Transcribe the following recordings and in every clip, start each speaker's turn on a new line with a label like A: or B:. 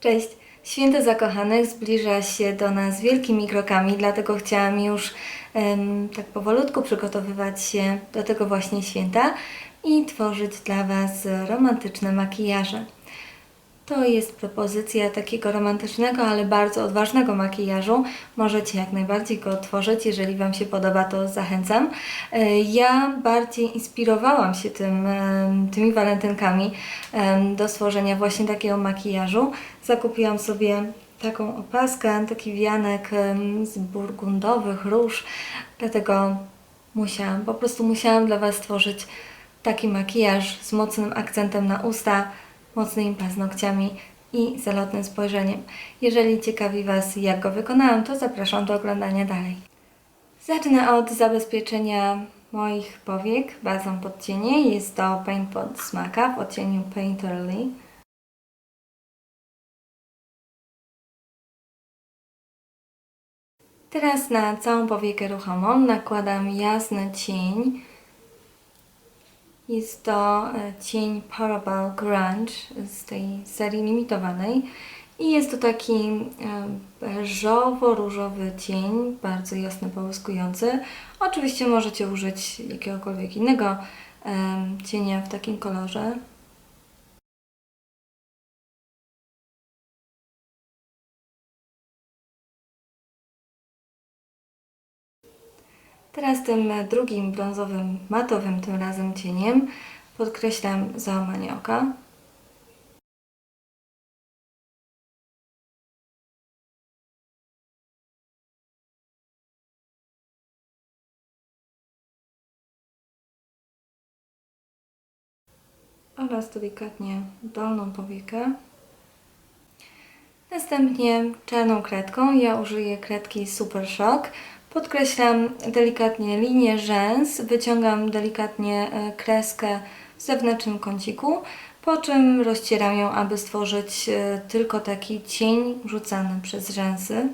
A: Cześć! Święto Zakochanych zbliża się do nas wielkimi krokami, dlatego chciałam już em, tak powolutku przygotowywać się do tego właśnie święta i tworzyć dla Was romantyczne makijaże. To jest propozycja takiego romantycznego, ale bardzo odważnego makijażu. Możecie jak najbardziej go tworzyć, jeżeli Wam się podoba, to zachęcam. E, Ja bardziej inspirowałam się tym, em, tymi walentynkami em, do stworzenia właśnie takiego makijażu. Zakupiłam sobie taką opaskę, taki wianek z burgundowych róż, dlatego musiałam, po prostu musiałam dla Was stworzyć taki makijaż z mocnym akcentem na usta, mocnymi paznokciami i zalotnym spojrzeniem. Jeżeli ciekawi Was, jak go wykonałam, to zapraszam do oglądania dalej. Zacznę od zabezpieczenia moich powiek bazą pod cienie. Jest to Paint Pot Smaka w odcieniu Painterly. Teraz na całą powiekę ruchomą nakładam jasny cień. Jest to e, cień Parabel Grunge z tej serii limitowanej. I jest to taki e, beżowo-różowy cień, bardzo jasny, połyskujący. Oczywiście możecie użyć jakiegokolwiek innego em, cienia w takim kolorze. Teraz tym drugim brązowym, matowym tym razem cieniem podkreślam załamanie oka. Oraz delikatnie dolną powiekę. Następnie czarną kredką, ja użyję kredki Super Shock. Podkreślam delikatnie linię rzęs, wyciągam delikatnie e, kreskę w zewnętrznym kąciku, po czym rozcieram ją, aby stworzyć e, tylko taki cień rzucany przez rzęsy.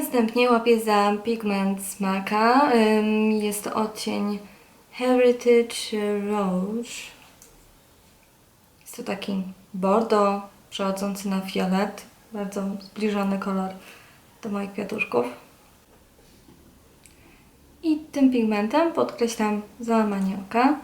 A: Następnie łapię za pigment Smaka. Jest to odcień Heritage Rouge. Jest to taki bordo przechodzący na fiolet. Bardzo zbliżony kolor do moich kwiatuszków. I tym pigmentem podkreślam załamanie oka.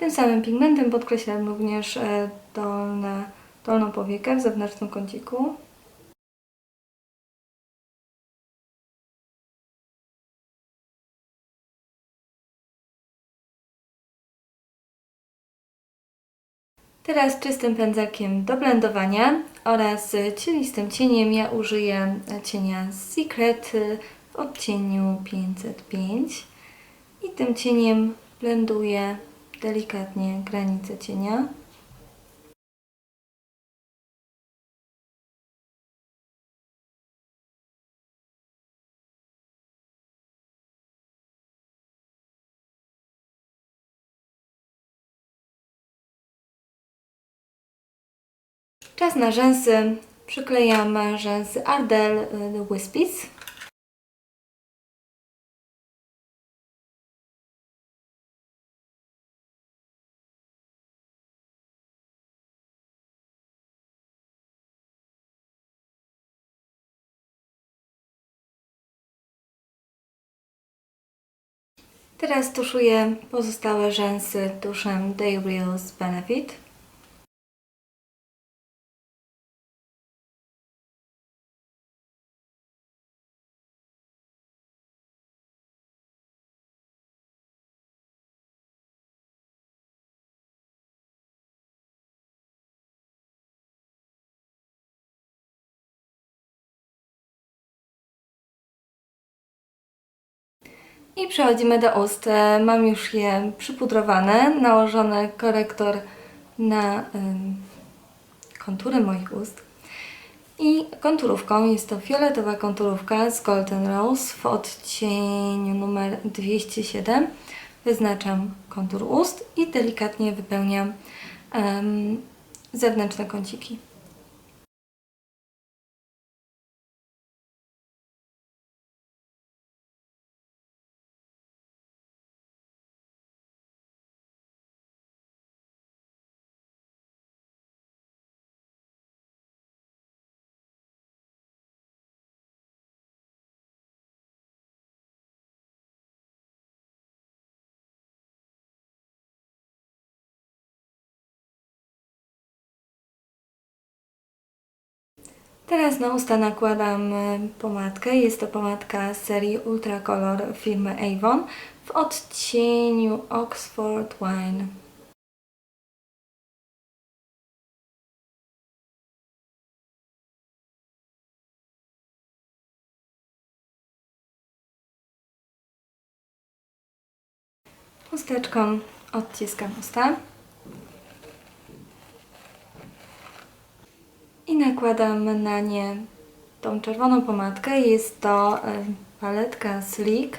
A: Tym samym pigmentem podkreślam również e, dolne, dolną powiekę w zewnętrznym kąciku. Teraz czystym pędzelkiem do blendowania oraz cielistym cieniem ja użyję cienia Secret w odcieniu 505 i tym cieniem blenduję delikatnie granicę cienia. Czas na rzęsy. Przyklejam rzęsy Ardell y, Wispies. Teraz tuszuję pozostałe rzęsy tuszem Day Benefit. I przechodzimy do ust. Mam już je przypudrowane, nałożony korektor na kontury moich ust. I konturówką jest to fioletowa konturówka z Golden Rose w odcieniu numer 207. Wyznaczam kontur ust i delikatnie wypełniam zewnętrzne kąciki. Teraz na usta nakładam e, pomadkę. Jest to pomadka z serii Ultra Color firmy Avon w odcieniu Oxford Wine. Chusteczką odciskam usta. nakładam na nie tą czerwoną pomadkę. Jest to paletka Sleek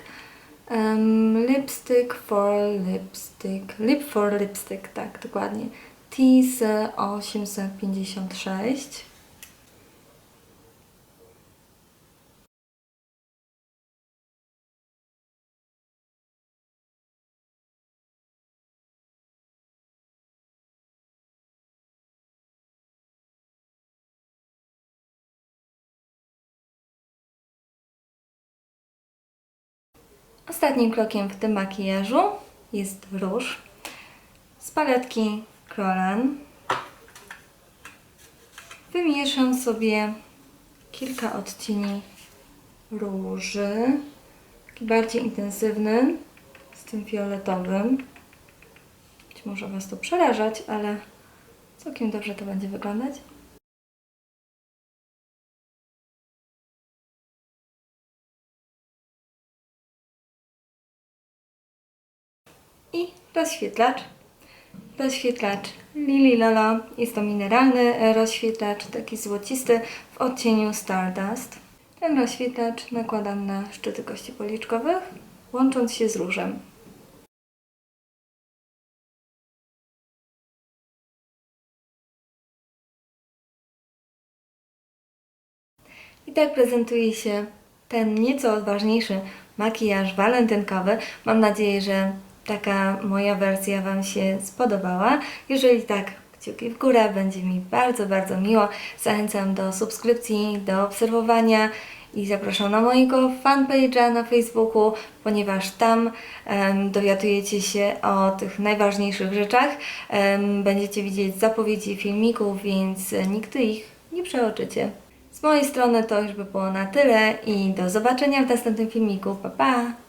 A: um, Lipstick for Lipstick. Lip for Lipstick, tak, dokładnie. TS856. Ostatnim krokiem w tym makijażu jest róż z paletki Krolan. Wymieszam sobie kilka odcieni róży. Taki bardziej intensywny z tym fioletowym. Być może Was to przerażać, ale całkiem dobrze to będzie wyglądać. I rozświetlacz. Rozświetlacz Lily Lala. Jest to mineralny rozświetlacz, taki złocisty w odcieniu Stardust. Ten rozświetlacz nakładam na szczyty kości policzkowych, łącząc się z różem. I tak prezentuje się ten nieco odważniejszy makijaż walentynkowy. Mam nadzieję, że taka moja wersja Wam się spodobała. Jeżeli tak, kciuki w górę, będzie mi bardzo, bardzo miło. Zachęcam do subskrypcji, do obserwowania i zapraszam na mojego fanpage'a na Facebooku, ponieważ tam em, dowiadujecie się o tych najważniejszych rzeczach. Em, będziecie widzieć zapowiedzi filmików, więc nigdy ich nie przeoczycie. Z mojej strony to już by było na tyle i do zobaczenia w następnym filmiku. Pa, pa!